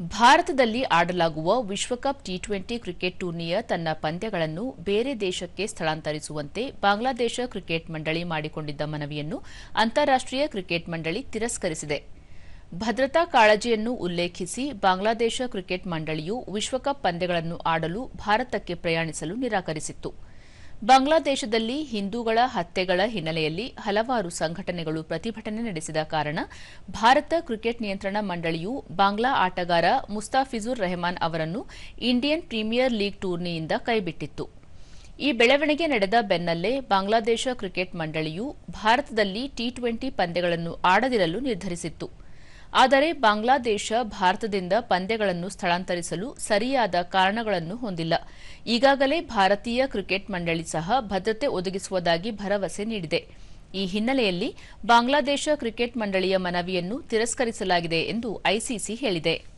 ಭಾರತದಲ್ಲಿ ಆಡಲಾಗುವ ವಿಶ್ವಕಪ್ T twenty cricket ಟೂರ್ನಿಯ ತನ್ನ ಪಂದ್ಯಗಳನ್ನು ಬೇರೆ ದೇಶಕ್ಕೆ ಸ್ಥಳಾಂತರಿಸುವಂತೆ ಬಾಂಗ್ಲಾದೇಶ ಕ್ರಿಕೆಟ್ ಮಂಡಳಿ ಮಾಡಿಕೊಂಡಿದ್ದ ಮನವಿಯನ್ನು ಅಂತಾರಾಷ್ಟೀಯ ಕ್ರಿಕೆಟ್ ಮಂಡಳಿ ತಿರಸ್ಕರಿಸಿದೆ. ಭದ್ರತಾ ಕಾಳಜಿಯನ್ನು ಉಲ್ಲೇಖಿಸಿ ಬಾಂಗ್ಲಾದೇಶ ಕ್ರಿಕೆಟ್ ಮಂಡಳಿಯು ವಿಶ್ವಕಪ್ ಪಂದ್ಯಗಳನ್ನು ಆಡಲು ಭಾರತಕ್ಕೆ ಪ್ರಯಾಣಿಸಲು ನಿರಾಕರಿಸಿತ್ತು. ಬಾಂಗ್ಲಾದೇಶದಲ್ಲಿ ಹಿಂದೂಗಳ ಹತ್ಯೆಗಳ ಹಿನ್ನೆಲೆಯಲ್ಲಿ ಹಲವಾರು ಸಂಘಟನೆಗಳು ಪ್ರತಿಭಟನೆ ನಡೆಸಿದ ಕಾರಣ ಭಾರತ ಕ್ರಿಕೆಟ್ ನಿಯಂತ್ರಣ ಮಂಡಳಿಯು ಬಾಂಗ್ಲಾ ಆಟಗಾರ ಮುಸ್ತಾಫಿಜುರ್ ರೆಹಮಾನ್ ಅವರನ್ನು ಇಂಡಿಯನ್ ಪ್ರೀಮಿಯರ್ ಲೀಗ್ ಟೂರ್ನಿಯಿಂದ ಕೈಬಿಟ್ಟಿತ್ತು. ಈ ಬೆಳವಣಿಗೆ ನಡೆದ ಬೆನ್ನಲ್ಲೇ ಬಾಂಗ್ಲಾದೇಶ ಕ್ರಿಕೆಟ್ ಮಂಡಳಿಯು ಭಾರತದಲ್ಲಿ ಟಿ ಟ್ವೆಂಟಿ ಪಂದ್ಯಗಳನ್ನು ಆಡದಿರಲು ನಿರ್ಧರಿಸಿತ್ತು. ಆದರೆ ಬಾಂಗ್ಲಾದೇಶ ಭಾರತದಿಂದ ಪಂದ್ಯಗಳನ್ನು ಸ್ಥಳಾಂತರಿಸಲು ಸರಿಯಾದ ಕಾರಣಗಳನ್ನು ಹೊಂದಿಲ್ಲ. ಈಗಾಗಲೇ ಭಾರತೀಯ ಕ್ರಿಕೆಟ್ ಮಂಡಳಿ ಸಹ ಭದ್ರತೆ ಒದಗಿಸುವುದಾಗಿ ಭರವಸೆ ನೀಡಿದೆ. ಈ ಹಿನ್ನೆಲೆಯಲ್ಲಿ ಬಾಂಗ್ಲಾದೇಶ ಕ್ರಿಕೆಟ್ ಮಂಡಳಿಯ ಮನವಿಯನ್ನು ತಿರಸ್ಕರಿಸಲಾಗಿದೆ ಎಂದು ಐಸಿಸಿ ಹೇಳಿದೆ.